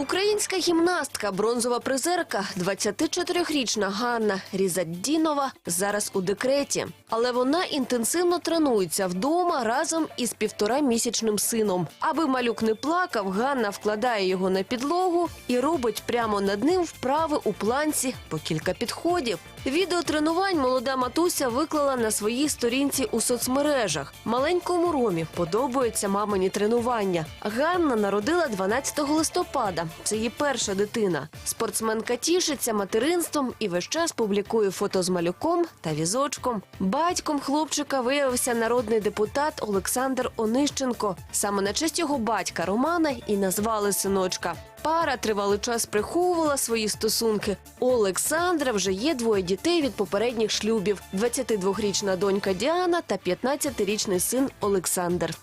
Українська гімнастка, бронзова призерка, 24-річна Ганна Різаддінова зараз у декреті. Але вона інтенсивно тренується вдома разом із півторамісячним сином. Аби малюк не плакав, Ганна вкладає його на підлогу і робить прямо над ним вправи у планці по кілька підходів. Відео тренувань молода матуся виклала на своїй сторінці у соцмережах. Маленькому Ромі подобаються мамині тренування. Ганна народила 12 листопада. Це її перша дитина. Спортсменка тішиться материнством і весь час публікує фото з малюком та візочком. Батьком хлопчика виявився народний депутат Олександр Онищенко. Саме на честь його батька Романа і назвали синочка. Пара тривалий час приховувала свої стосунки. У Олександра вже є двоє дітей від попередніх шлюбів: 22-річна донька Діана та 15-річний син Олександр.